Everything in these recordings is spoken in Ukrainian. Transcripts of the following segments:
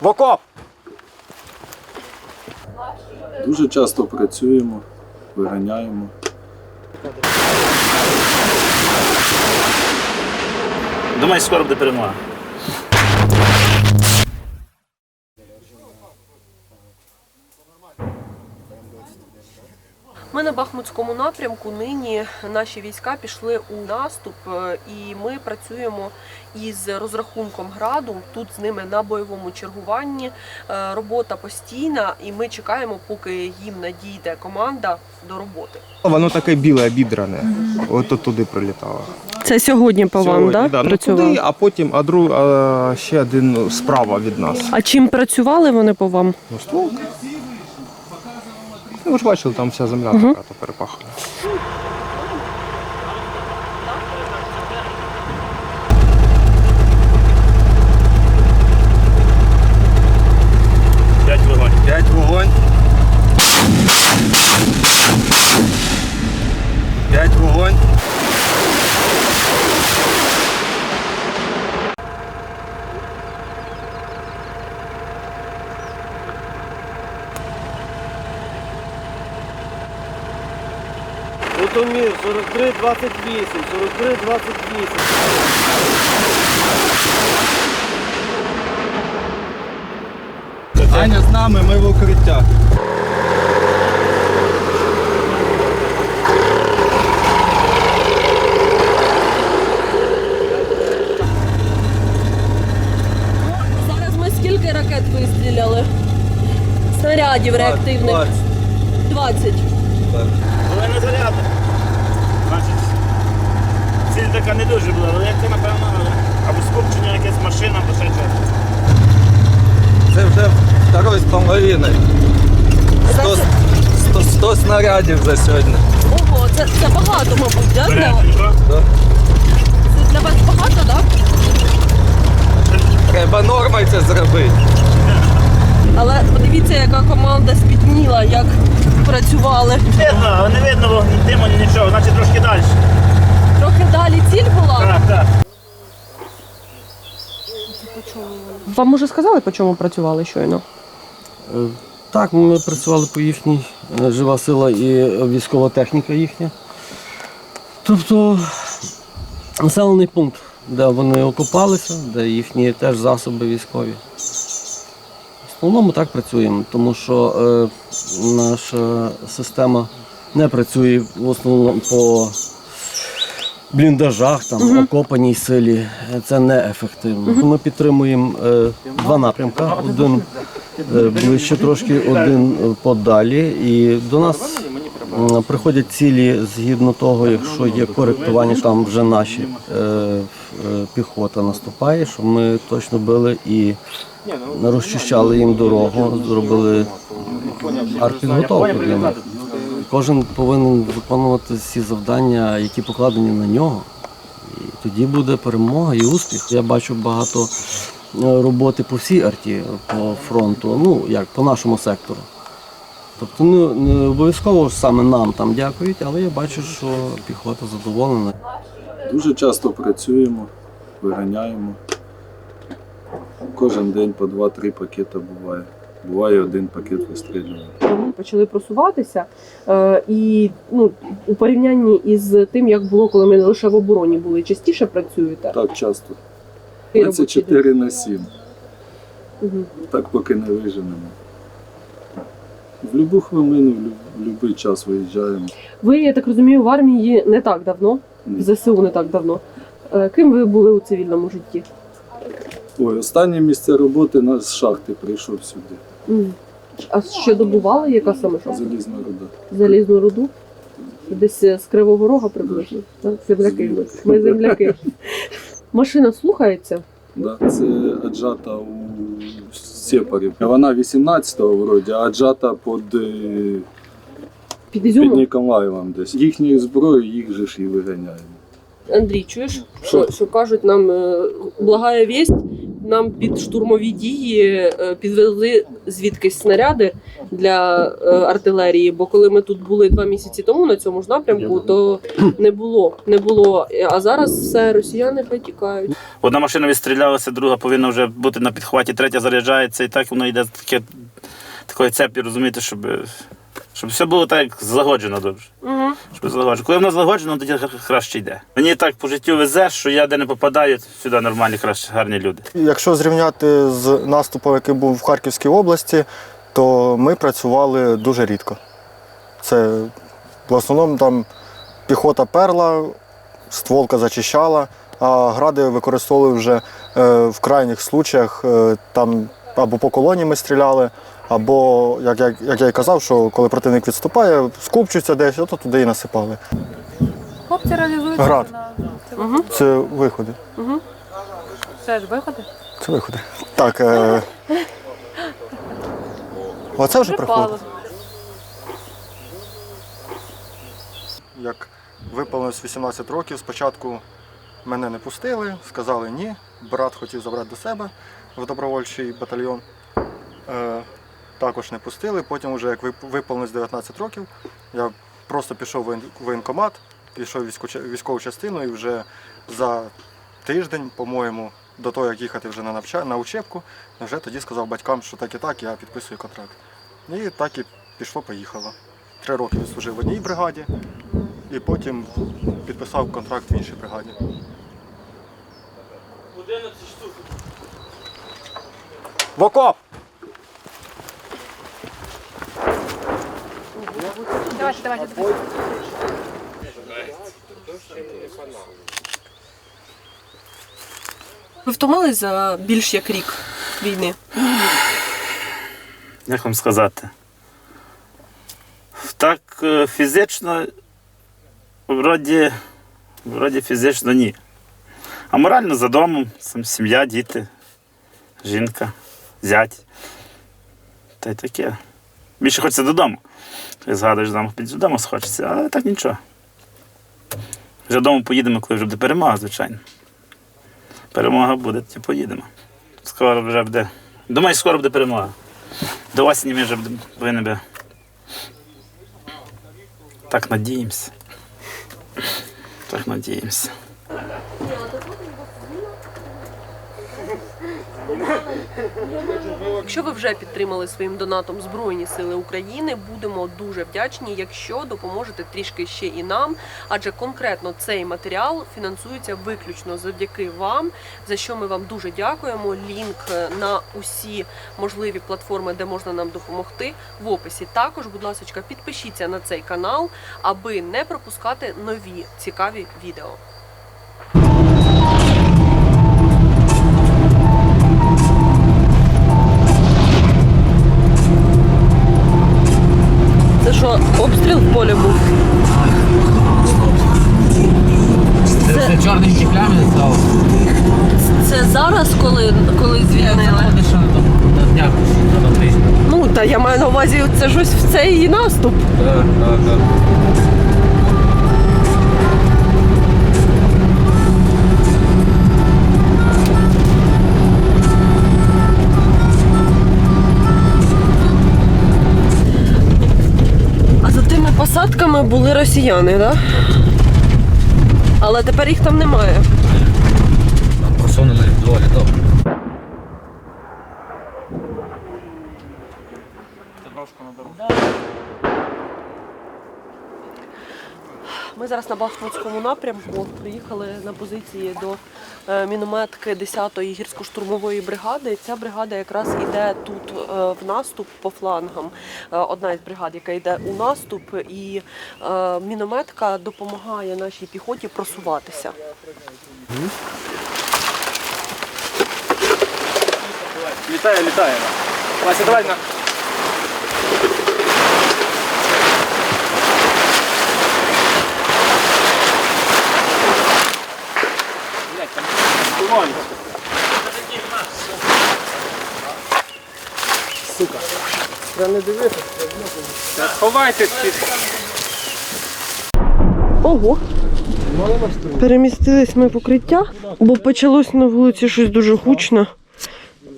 В окоп! Дуже часто працюємо, виганяємо. Думаю, скоро буде перемога. Ми на Бахмутському напрямку нині наші війська пішли у наступ, е, і ми працюємо із розрахунком граду. Тут з ними на бойовому чергуванні. Е, Робота постійна, і ми чекаємо, поки їм надійде команда до роботи. Воно таке біле, обідране. От от туди прилітало. Це сьогодні по Сьогодні, да. Ну, туди, а потім, а друг, а ще один справа від нас. А чим працювали вони по вам? Ну, ствол. Ну, ви ж бачили, там вся земля така то перепахана. П'ять вогонь. П'ять вогонь. П'ять вогонь. Житомир 43 28, 43 28. Аня з нами, ми в укриття. Зараз ми скільки ракет вистріляли? Снарядів реактивних? 20. Половина заряду. Значить, ціль така не дуже була велика, напевно, або скупчення якась машина, або ще щось. Це вже второй з половиною. 100, 100, 100 снарядів за сьогодні. Ого, це, це багато, мабуть, да? для, це для вас багато, так? Да? Треба нормою це зробити. Але подивіться, яка команда спітніла, як працювали. Видно, не видно вогню, диму, нічого, значить трошки далі. Трохи далі ціль була. Так, так. Вам уже сказали, по чому працювали щойно? Так, ми працювали по їхній е, жива сила і військова техніка їхня. Тобто населений пункт, де вони окопалися, де їхні теж засоби військові. В основному так працюємо, тому що е, наша система не працює в основному по бліндажах, там, окопаній силі. Це неефективно. Ми підтримуємо е, два напрямки. Один е, ближче трошки, один подалі. І до нас приходять цілі згідно того, якщо є коректування, там вже наші е, піхота наступає, щоб ми точно били і розчищали їм дорогу, зробили артпідготовку для них. Кожен повинен виконувати всі завдання, які покладені на нього. І тоді буде перемога і успіх. Я бачу багато е, роботи по всій арті по фронту, ну як по нашому сектору. Тобто не, не обов'язково саме нам там дякують, але я бачу, що піхота задоволена. Дуже часто працюємо, виганяємо. Кожен день по 2-3 пакети буває. Буває один пакет вистрілюємо. Ми почали просуватися. Е, і ну, у порівнянні із тим, як було, коли ми лише в обороні були, частіше працюєте? Так часто. Який робочий 24 на 7. Мгм. Так поки не виженемо. В будь-яку хвилину, в будь-який час виїжджаємо. Ви, я так розумію, в армії не так давно, Ні. в ЗСУ не так давно. Е, Ким ви були у цивільному житті? Ой, останнє місце роботи на шахти прийшов сюди. А що добували? Яка саме шахта? Залізна руда. Залізну руду? Десь е, з Кривого Рога приблизно. Так? Земляки. Ми, ми земляки. Машина слухається. Да? Це аджата у Сепарі. Вона 18-го вроді, а аджата під, е, Під під Ізюмом. Ніколаєвом десь. Їхньою зброєю їх же ж і виганяємо. Андрій, чуєш, що, що кажуть нам е, благая вість, нам під штурмові дії е, підвезли звідкись снаряди для е, артилерії. Бо коли ми тут були два місяці тому на цьому ж напрямку, то не було. Не було. А зараз все росіяни хай тікають. Одна машина відстрілялася, друга повинна вже бути на підхваті, третя заряджається, і так воно йде таке, такої цепі, розумієте, щоб, щоб все було так як злагоджено добре. Угу. Щоб злагоджено. Коли воно злагоджено, тоді краще йде. Мені так по життю везе, що я де не попадаю, сюди нормальні, краще, гарні люди. Якщо зрівняти з наступом, який був в Харківській області, то ми працювали дуже рідко. Це в основному там піхота перла, стволка зачищала, а гради використовували вже е, в крайніх случаях е, там або по колоні ми стріляли, або, як, як, як я і казав, що коли противник відступає, скупчується десь, то туди і насипали. Хлопці реалізуються Град. на Угу. Це виходи. це ж виходи. Це виходи. Так. Е... Оце вже приходить. Припало. Як виповнилось 18 років, спочатку мене не пустили, сказали ні. Брат хотів забрати до себе в добровольчий батальйон. Е, також не пустили. Потім, вже як вип- виповнилось 19 років, я просто пішов в воєнкомат, пішов в військову частину і вже за тиждень, по-моєму, до того, як їхати вже на, навча... на учебку, вже тоді сказав батькам, що так і так, я підписую контракт. І так і пішло-поїхало. Три роки відслужив в одній бригаді, і потім підписав контракт в іншій бригаді. В окоп! Давайте, давайте, давайте. Ви втомились за більш як рік війни? Як вам сказати? Так е, фізично, вроді, вроді фізично ні. А морально за домом, сам сім'я, діти, жінка, зять. Та й таке. Більше хочеться додому. Ти згадуєш додому, додому схочеться, але так нічого. Вже додому поїдемо, коли вже буде перемога, звичайно. Перемога буде, то поїдемо. Скоро вже буде. Думаю, скоро буде перемога. До осені ми вже повинні би. Так надіємося. Так надіємося. Якщо ви вже підтримали своїм донатом Збройні Сили України, будемо дуже вдячні, якщо допоможете трішки ще і нам, адже конкретно цей матеріал фінансується виключно завдяки вам, за що ми вам дуже дякуємо. Лінк на усі можливі платформи, де можна нам допомогти, в описі. Також, будь ласка, підпишіться на цей канал, аби не пропускати нові цікаві відео. Обстріл в полі був? Це, Чорненькі плями став. це зараз, коли, коли звільнили? що. Ну, та я маю на увазі, це ж ось в цей наступ. Так, так, так. Посадками були росіяни? Да? Але тепер їх там немає. Просунули вдвоє, добре. Зараз на Бахмутському напрямку приїхали на позиції до е, мінометки 10-ї гірсько-штурмової бригади. Ця бригада якраз йде тут е, в наступ по флангам. Е, Одна із бригад, яка йде у наступ, і мінометка допомагає нашій піхоті просуватися. Літає, літає. Вася, давай на. Сука. Треба не дивитися. Ховайтесь під. Ого! Перемістились ми в укриття, бо почалось на вулиці щось дуже гучно.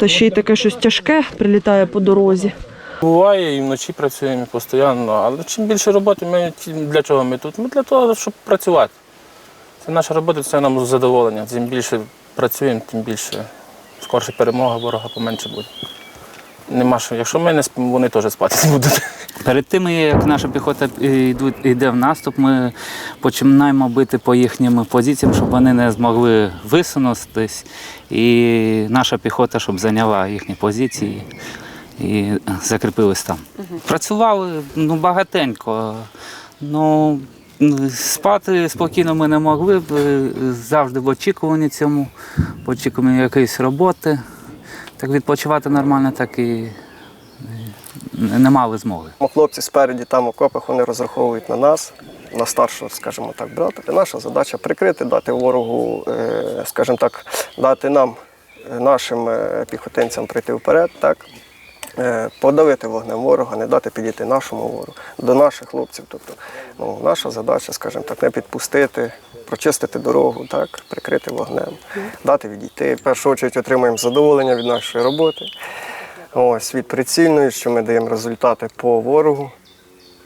Та ще й таке щось тяжке прилітає по дорозі. Буває, і вночі працюємо постійно, але чим більше роботи, ми тим для чого ми тут? Ми для того, щоб працювати. Це наша робота, це нам задоволення. Чим більше працюємо, тим більше скорше перемога, ворога поменше буде. Нема що. Якщо ми не спимо, вони теж спати не будуть. Перед тим, як наша піхота йде в наступ, ми починаємо бити по їхнім позиціям, щоб вони не змогли висунутись. І наша піхота, щоб зайняла їхні позиції і закріпились там. Працювали ну, багатенько. Ну, спати спокійно ми не могли, е, завжди в очікуванні цьому, в очікуванні якоїсь роботи. Так відпочивати нормально, так і не не мали змоги. Хлопці спереді там в окопах вони розраховують на нас, на старшого, скажімо так, брата. Наша задача прикрити, дати ворогу, е, скажімо так, дати нам, е, нашим е, піхотинцям прийти вперед, так. Е, Подавити вогнем ворога, не дати підійти нашому ворогу, до наших хлопців. Тобто, ну, наша задача, скажімо так, не підпустити, прочистити дорогу, так, прикрити вогнем, дати відійти. В першу чергу отримуємо задоволення від нашої роботи. Ось від прицільної, що ми даємо результати по ворогу.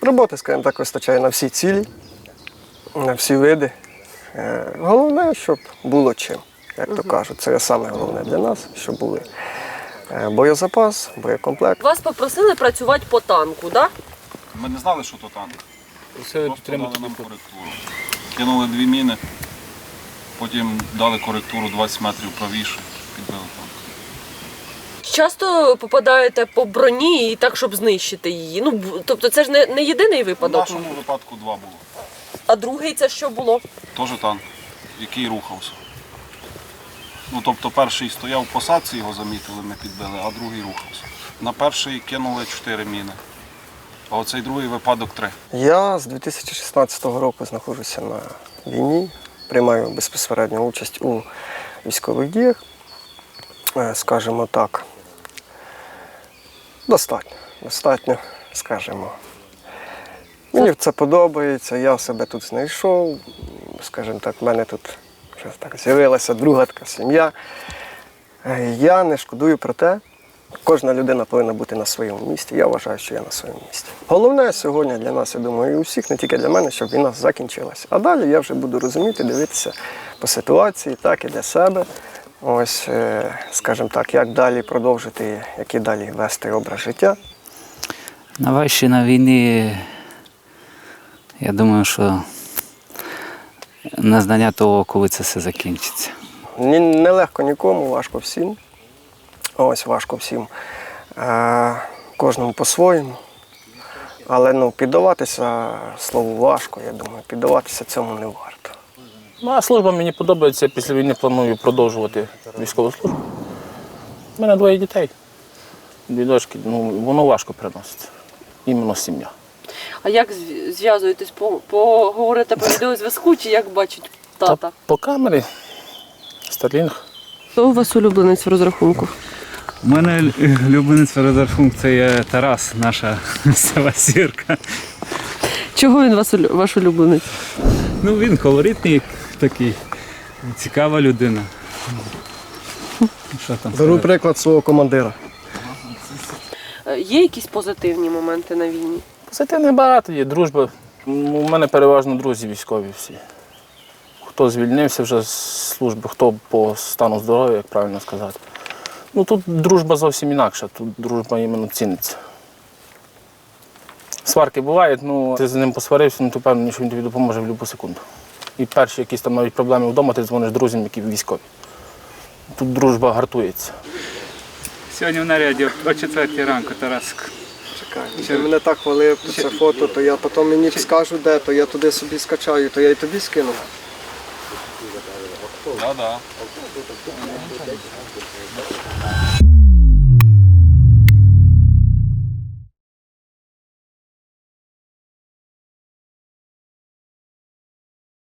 Роботи, скажімо так, вистачає на всі цілі, на всі види. Е, Головне, щоб було чим, як то кажуть. Це саме головне для нас, щоб були боєзапас, боєкомплект. Вас попросили працювати по танку, так? Ми не знали, що то танк. Просто дали нам коректуру. Кинули дві міни, потім дали коректуру 20 метрів правіше, підбили танк. Часто попадаєте по броні і так, щоб знищити її. Ну, б- тобто це ж не, не єдиний У випадок. нашому випадку два було. А другий це що було? Теж танк, який рухався. Ну, тобто перший стояв в посадці, його замітили, ми підбили, а другий рухався. На перший кинули чотири міни, а оцей другий випадок три. Я з 2016 року знаходжуся на війні, приймаю безпосередню участь у військових діях. Е, Скажімо так, достатньо, достатньо, скажімо. Мені це подобається, я себе тут знайшов. Скажімо так, в мене тут вже так з'явилася друга така сім'я. Е, Я не шкодую про те, Кожна людина повинна бути на своєму місці. Я вважаю, що я на своєму місці. Головне сьогодні для нас, я думаю, і у всіх, не тільки для мене, щоб війна закінчилася. А далі я вже буду розуміти, дивитися по ситуації, так і для себе. Ось, е, скажімо так, як далі продовжити, який далі вести образ життя. На вашій на війні, я думаю, що незнання того, коли це все закінчиться. Ні- Нелегко нікому, важко всім. Ось важко всім. Е, кожному по-своєму. Але ну, піддаватися слову важко, я думаю, піддаватися цьому не варто. Ну, а служба мені подобається. Після війни планую продовжувати військову службу. У мене двоє дітей. Дві дочки, ну, воно важко приносить. Іменно сім'я. А як зв'язуєтесь? По- Поговорите по відеозв'язку чи як бачить тата? Та по камері Starlink. Хто у вас улюбленець в розрахунку? У мене улюбленець розрахунок це є Тарас, наша місцева сірка. Чого він вас ваш улюбленець? Ну він колоритний такий, цікава людина. Що там? Беру приклад свого командира. Е, Є якісь позитивні моменти на війні? Позитивних багато є, дружба. У мене переважно друзі військові всі. Хто звільнився вже з служби, хто по стану здоров'я, як правильно сказати. Ну тут дружба зовсім інакша, тут дружба іменно ціниться. Сварки бувають, ну ти з ним посварився, ну то певно, що він тобі допоможе в будь-яку секунду. І перші якісь там навіть проблеми вдома, ти дзвониш друзям, які військові. Тут дружба гартується. Сьогодні в наряді о 4 ранку Тарасик. Ти мене так хвалив це фото, то я потім мені скажу де, то я туди собі скачаю, то я і тобі скину. Да-да.